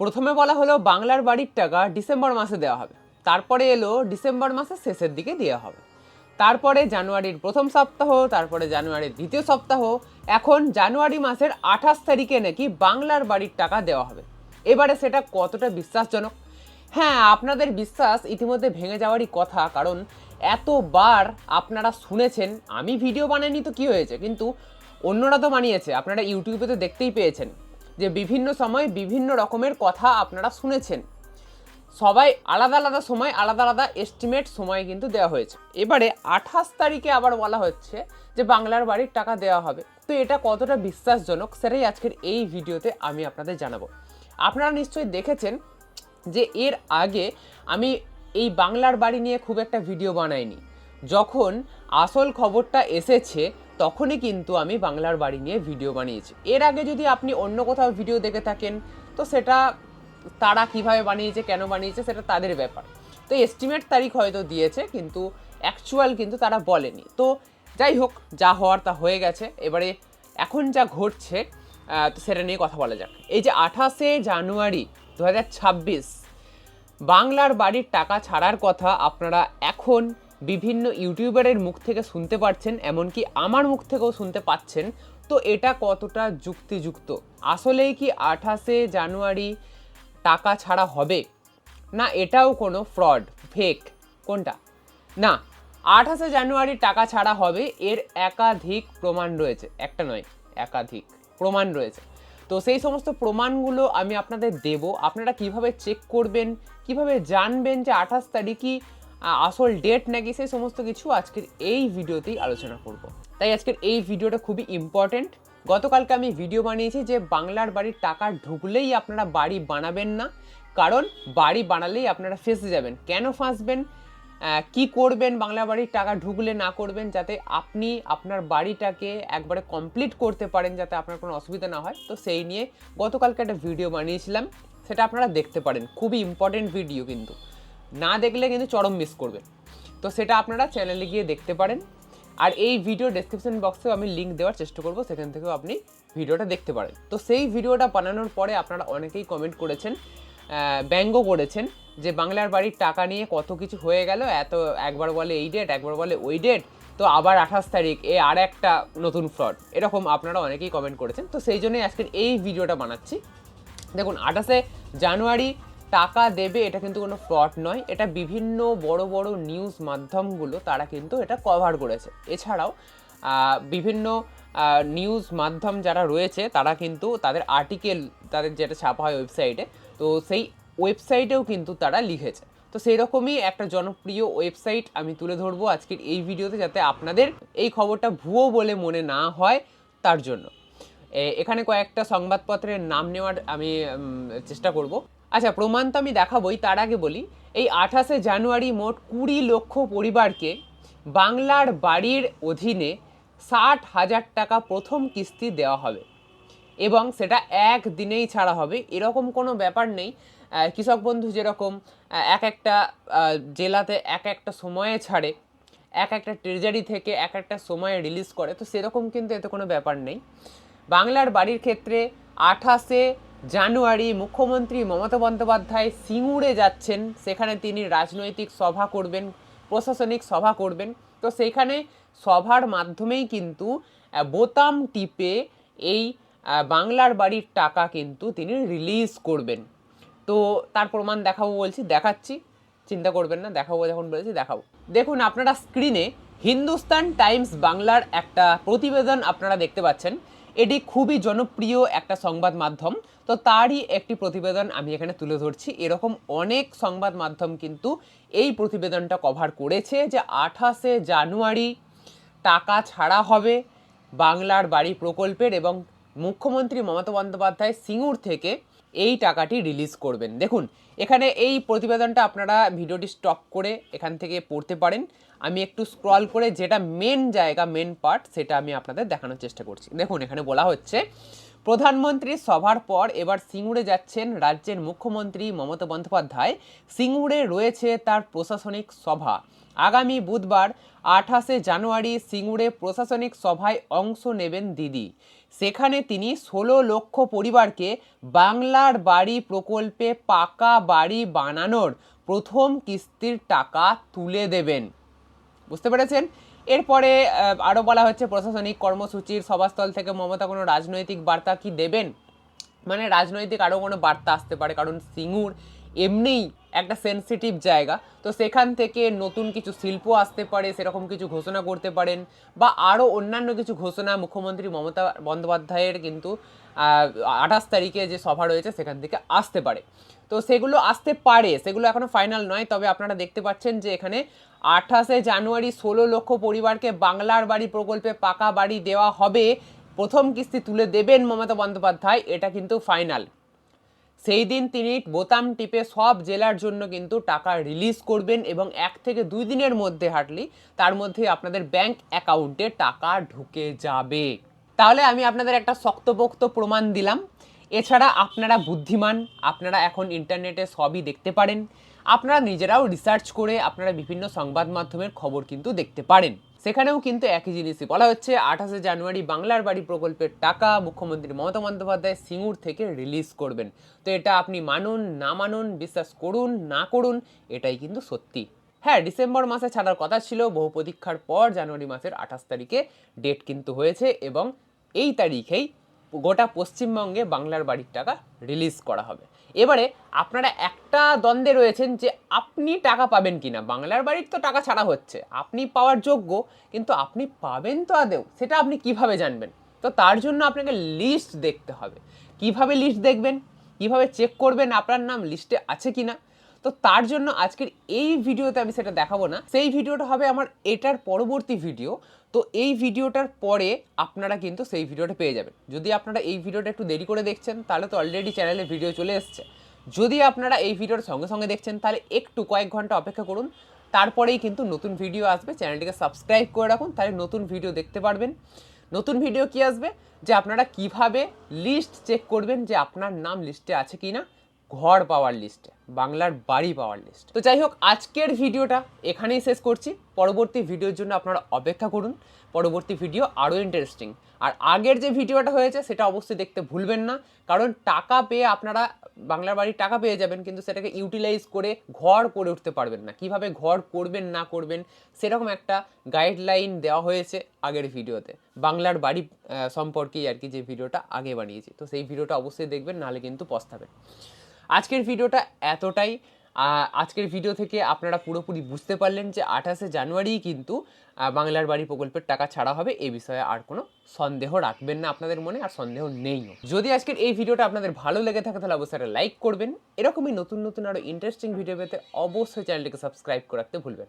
প্রথমে বলা হলো বাংলার বাড়ির টাকা ডিসেম্বর মাসে দেওয়া হবে। তারপরে এলো ডিসেম্বর মাসের শেষের দিকে দেওয়া হবে। তারপরে জানুয়ারির প্রথম সপ্তাহ, তারপরে জানুয়ারির দ্বিতীয় সপ্তাহ, এখন জানুয়ারি মাসের আঠাশ তারিখে নাকি বাংলার বাড়ির টাকা দেওয়া হবে। এবারে সেটা কতটা বিশ্বাসজনক? হ্যাঁ আপনাদের বিশ্বাস ইতিমধ্যে ভেঙে যাওয়ারই কথা, কারণ এতবার আপনারা শুনেছেন, আমি ভিডিও বানাইনি তো কি হয়েছে, কিন্তু অন্যরা তো বানিয়েছে আপনারা ইউটিউবে তো দেখতেই পেয়েছেন। যে বিভিন্ন সময় বিভিন্ন রকমের কথা আপনারা শুনেছেন। সবাই আলাদা আলাদা সময়, আলাদা আলাদা এস্টিমেট সময় কিন্তু দেওয়া হয়েছে। এবারে আঠাশ তারিখে আবার বলা হচ্ছে যে বাংলার বাড়ির টাকা দেওয়া হবে। তো এটা কতটা বিশ্বাসজনক সেটাই আজকের এই ভিডিওতে আমি আপনাদের জানাব। আপনারা নিশ্চয়ই দেখেছেন যে এর আগে আমি এই বাংলার বাড়ি নিয়ে খুব একটা ভিডিও বানাইনি। যখন আসল খবরটা এসেছে, তখনই কিন্তু আমি বাংলার বাড়ি নিয়ে ভিডিও বানিয়েছি। এর আগে যদি আপনি অন্য কোথাও ভিডিও দেখে থাকেন, তো সেটা তারা কীভাবে বানিয়েছে, কেন বানিয়েছে, সেটা তাদের ব্যাপার। তো এস্টিমেট তারিখ হয়তো দিয়েছে, কিন্তু অ্যাকচুয়াল কিন্তু তারা বলেনি। তো যাই হোক, যা হওয়ার তা হয়ে গেছে। এবারে এখন যা ঘটছে তো সেটা নিয়ে কথা বলা যাক। এই যে আঠাশে জানুয়ারি দু হাজার ছাব্বিশ, বাংলার বাড়ির টাকা ছাড়ার কথা আপনারা এখন বিভিন্ন ইউটিউবারের মুখ থেকে শুনতে পারছেন, এমনকি আমার মুখ থেকেও শুনতে পাচ্ছেন। তো এটা কতটা যুক্তিযুক্ত? আসলেই কি আঠাশে জানুয়ারি টাকা ছাড়া হবে? না, এটাও কোনো ফ্রড, ফেক, কোনটা? না, আঠাশে জানুয়ারি টাকা ছাড়া হবে, এর একাধিক প্রমাণ রয়েছে। একটা নয়, একাধিক প্রমাণ রয়েছে। তো সেই সমস্ত প্রমাণগুলো আমি আপনাদের দেব। আপনারা কীভাবে চেক করবেন, কীভাবে জানবেন যে আঠাশ তারিখই আসল ডেট নাকি সেই সমস্ত কিছু আজকের এই ভিডিওতেই আলোচনা করব। তাই আজকের এই ভিডিওটা খুবই ইম্পর্টেন্ট গতকালকে আমি ভিডিও বানিয়েছি যে বাংলার বাড়ির টাকা ঢুকলেই আপনারা বাড়ি বানাবেন না, কারণ বাড়ি বানালেই আপনারা ফেঁসে যাবেন। কেন ফাঁসবেন? কি করবেন বাংলা বাড়ির টাকা ঢুকলে না করবেন যাতে আপনি আপনার বাড়িটাকে একবারে কমপ্লিট করতে পারেন যাতে আপনার কোনো অসুবিধা না হয়? তো সেই নিয়ে গতকালকে একটা ভিডিও বানিয়েছিলাম, সেটা আপনারা দেখতে পারেন। খুবই ইম্পর্টেন্ট ভিডিও কিন্তু। না দেখলে কিন্তু চরম মিস করবেন তো সেটা আপনারা চ্যানেলে গিয়ে দেখতে পারেন। আর এই ভিডিও ডেসক্রিপশন বক্সেও আমি লিঙ্ক দেওয়ার চেষ্টা করব, সেখান থেকেও আপনি ভিডিওটা দেখতে পারেন। তো সেই ভিডিওটা বানানোর পরে আপনারা অনেকেই কমেন্ট করেছেন ব্যঙ্গ করেছেন যে বাংলার বাড়ির টাকা নিয়ে কত কিছু হয়ে গেল, এত একবার বলে এই ডেট একবার বলে ওই ডেট তো আবার আঠাশ তারিখ, এ আর একটা নতুন ফ্রড এরকম আপনারা অনেকেই কমেন্ট করেছেন। তো সেই জন্যই আজকের এই ভিডিওটা বানাচ্ছি। দেখুন, আঠাশে জানুয়ারি টাকা দেবে, এটা কিন্তু কোনো ফ্রড নয়। এটা বিভিন্ন বড় বড় নিউজ মাধ্যমগুলো তারা কিন্তু এটা কভার করেছে। এছাড়াও বিভিন্ন নিউজ মাধ্যম যারা রয়েছে, তারা কিন্তু তাদের আর্টিকেল তাদের যেটা ছাপা হয় ওয়েবসাইটে তো সেই ওয়েবসাইটেও কিন্তু তারা লিখেছে। তো সেই রকমই একটা জনপ্রিয় ওয়েবসাইট আমি তুলে ধরবো আজকের এই ভিডিওতে যাতে আপনাদের এই খবরটা ভুয়ো বলে মনে না হয় তার জন্য। এখানে কয়েকটা সংবাদপত্রের নাম নেওয়ার আমি চেষ্টা করব। আচ্ছা প্রমাণ তো আমি দেখাবই, তার আগে বলি, এই আঠাশে জানুয়ারি মোট কুড়ি লক্ষ পরিবারকে বাংলার বাড়ির অধীনে ষাট হাজার টাকা প্রথম কিস্তি দেওয়া হবে। এবং সেটা এক দিনেই ছাড়া হবে। এরকম কোনো ব্যাপার নেই। কৃষক বন্ধু যেরকম এক একটা জেলাতে এক একটা সময়ে ছাড়ে, এক একটা ট্রেজারি থেকে এক একটা সময়ে রিলিজ করে, তো সেরকম কিন্তু এতে কোনো ব্যাপার নেই। বাংলার বাড়ির ক্ষেত্রে আঠাশে জানুয়ারি মুখ্যমন্ত্রী মমতা বন্দ্যোপাধ্যায় সিঙ্গুরে যাচ্ছেন। সেখানে তিনি রাজনৈতিক সভা করবেন, প্রশাসনিক সভা করবেন। তো সেইখানে সভার মাধ্যমেই কিন্তু বোতাম টিপে এই বাংলার বাড়ির টাকা কিন্তু তিনি রিলিজ করবেন। তো তার প্রমাণ দেখাবো বলছি, দেখাচ্ছি। চিন্তা করবেন না, দেখাবো যখন বলেছি দেখাবো। দেখুন, আপনারা স্ক্রিনে হিন্দুস্তান টাইমস বাংলার একটা প্রতিবেদন আপনারা দেখতে পাচ্ছেন। এটি খুবই জনপ্রিয় একটা সংবাদ মাধ্যম। তো তারই একটি প্রতিবেদন আমি এখানে তুলে ধরছি। এরকম অনেক সংবাদ মাধ্যম কিন্তু এই প্রতিবেদনটা কভার করেছে যে আঠাশে জানুয়ারি টাকা ছাড়া হবে বাংলার বাড়ি প্রকল্পের এবং মুখ্যমন্ত্রী মমতা বন্দ্যোপাধ্যায় সিঙ্গুর থেকে এই টাকাটি রিলিজ করবেন। দেখুন, এখানে এই প্রতিবেদনটা আপনারা ভিডিওটি স্টপ করে এখান থেকে পড়তে পারেন। আমি একটু স্ক্রল করে যেটা মেন জায়গা মেন পার্ট সেটা আমি আপনাদের দেখানোর চেষ্টা করছি। দেখুন, এখানে বলা হচ্ছে প্রধানমন্ত্রীর সভার পর এবার সিঙ্গুরে যাচ্ছেন রাজ্যের মুখ্যমন্ত্রী মমতা বন্দ্যোপাধ্যায়। সিঙ্গুরে রয়েছে তার প্রশাসনিক সভা। আগামী বুধবার, আঠাশে জানুয়ারি, সিঙ্গুরে প্রশাসনিক সভায় অংশ নেবেন দিদি। সেখানে তিনি ষোলো লক্ষ পরিবারকে বাংলার বাড়ি প্রকল্পে পাকা বাড়ি বানানোর প্রথম কিস্তির টাকা তুলে দেবেন। বুঝতে পেরেছেন? এরপরে আরও বলা হচ্ছে প্রশাসনিক কর্মসূচির সভাস্থল থেকে মমতা কোনো রাজনৈতিক বার্তা কি দেবেন? মানে রাজনৈতিক আরও কোনো বার্তা আসতে পারে, কারণ সিঙ্গুর এমনিই একটা সেনসিটিভ জায়গা। তো সেখান থেকে নতুন কিছু শিল্প আসতে পারে, সেরকম কিছু ঘোষণা করতে পারেন, বা আরও অন্যান্য কিছু ঘোষণা মুখ্যমন্ত্রী মমতা বন্দ্যোপাধ্যায়ের কিন্তু আঠাশ তারিখে যে সভা রয়েছে সেখান থেকে আসতে পারে। তো সেগুলো আসতে পারে, সেগুলো এখনও ফাইনাল নয়, তবে আপনারা দেখতে পাচ্ছেন যে এখানে আঠাশে জানুয়ারি ষোলো লক্ষ পরিবারকে বাংলার বাড়ি প্রকল্পে পাকা বাড়ি দেওয়া হবে। প্রথম কিস্তি তুলে দেবেন মমতা বন্দ্যোপাধ্যায়, এটা কিন্তু ফাইনাল সেই দিন তিনি বোতাম টিপে সব জেলার জন্য কিন্তু টাকা রিলিজ করবেন এবং এক থেকে দুই দিনের মধ্যে হাঁটলি, তার মধ্যে আপনাদের ব্যাংক অ্যাকাউন্টে টাকা ঢুকে যাবে। তাহলে আমি আপনাদের একটা শক্তপোক্ত প্রমাণ দিলাম। এছাড়া আপনারা বুদ্ধিমান, আপনারা এখন ইন্টারনেটে সবই দেখতে পারেন। আপনারা নিজেরাও রিসার্চ করে আপনারা বিভিন্ন সংবাদ মাধ্যমের খবর কিন্তু দেখতে পারেন। সেখানেও কিন্তু একই জিনিসই বলা হচ্ছে, আঠাশে জানুয়ারি বাংলার বাড়ি প্রকল্পের টাকা মুখ্যমন্ত্রী মমতা বন্দ্যোপাধ্যায় সিঙ্গুর থেকে রিলিজ করবেন। তো এটা আপনি মানুন, না মানুন, বিশ্বাস করুন, না করুন, এটাই কিন্তু সত্যি। হ্যাঁ ডিসেম্বর মাসে ছাড়ার কথা ছিল, বহু প্রতীক্ষার পর জানুয়ারি মাসের আঠাশ তারিখে ডেট কিন্তু হয়েছে এবং এই তারিখেই গোটা পশ্চিমবঙ্গে বাংলার বাড়ির টাকা রিলিজ করা হবে। এবারে আপনারা একটা দ্বন্দ্বে রয়েছেন যে আপনি টাকা পাবেন কিনা। বাংলার বাড়ির তো টাকা ছাড়া হচ্ছে। আপনি পাওয়ার যোগ্য, কিন্তু আপনি পাবেন তো আদেও সেটা আপনি কীভাবে জানবেন? তো তার জন্য আপনাকে লিস্ট দেখতে হবে। কীভাবে লিস্ট দেখবেন? কীভাবে চেক করবেন? আপনার নাম লিস্টে আছে কিনা? তো তার জন্য আজকের এই ভিডিওতে আমি সেটা দেখাবো না। সেই ভিডিওটা হবে আমার এটার পরবর্তী ভিডিও। তো এই ভিডিওটার পরে আপনারা কিন্তু সেই ভিডিওটা পেয়ে যাবেন। যদি আপনারা এই ভিডিওটা একটু দেরি করে দেখছেন, তাহলে তো অলরেডি চ্যানেলে ভিডিও চলে এসছে। যদি আপনারা এই ভিডিওর সঙ্গে সঙ্গে দেখছেন, তাহলে একটু কয়েক ঘণ্টা অপেক্ষা করুন। তারপরেই কিন্তু নতুন ভিডিও আসবে। চ্যানেলটিকে সাবস্ক্রাইব করে রাখুন, তাহলে নতুন ভিডিও দেখতে পারবেন। নতুন ভিডিও কি আসবে? যে আপনারা কীভাবে লিস্ট চেক করবেন যে আপনার নাম লিস্টে আছে কি না ঘর পাওয়ার লিস্টে বাংলার বাড়ি পাওয়ার লিস্ট তো যাই হোক, আজকের ভিডিওটা এখানেই শেষ করছি। পরবর্তী ভিডিওর জন্য আপনারা অপেক্ষা করুন। পরবর্তী ভিডিও আরও ইন্টারেস্টিং আর আগের যে ভিডিওটা হয়েছে, সেটা অবশ্যই দেখতে ভুলবেন না। কারণ টাকা পেয়ে আপনারা, বাংলার বাড়ির টাকা পেয়ে যাবেন, কিন্তু সেটাকে ইউটিলাইজ করে ঘর করে উঠতে পারবেন না। কীভাবে ঘর করবেন, না করবেন, সেরকম একটা গাইডলাইন দেওয়া হয়েছে আগের ভিডিওতে। বাংলার বাড়ি সম্পর্কেই আর কি যে ভিডিওটা আগে বানিয়েছি। তো সেই ভিডিওটা অবশ্যই দেখবেন, নাহলে কিন্তু পস্তাবেন। আজকের ভিডিওটা এতটাই। আজকের ভিডিও থেকে আপনারা পুরোপুরি বুঝতে পারলেন যে আঠাশে জানুয়ারি কিন্তু বাংলার বাড়ি প্রকল্পের টাকা ছাড়া হবে এ বিষয়ে আর কোনো সন্দেহ রাখবেন না আপনাদের মনে, আর সন্দেহ নেই যদি আজকের এই ভিডিওটা আপনাদের ভালো লেগে থাকে, তাহলে অবশ্যই লাইক করবেন। এরকমই নতুন নতুন আরও ইন্টারেস্টিং ভিডিও পেতে অবশ্যই চ্যানেলটিকে সাবস্ক্রাইব করে রাখতে ভুলবেন।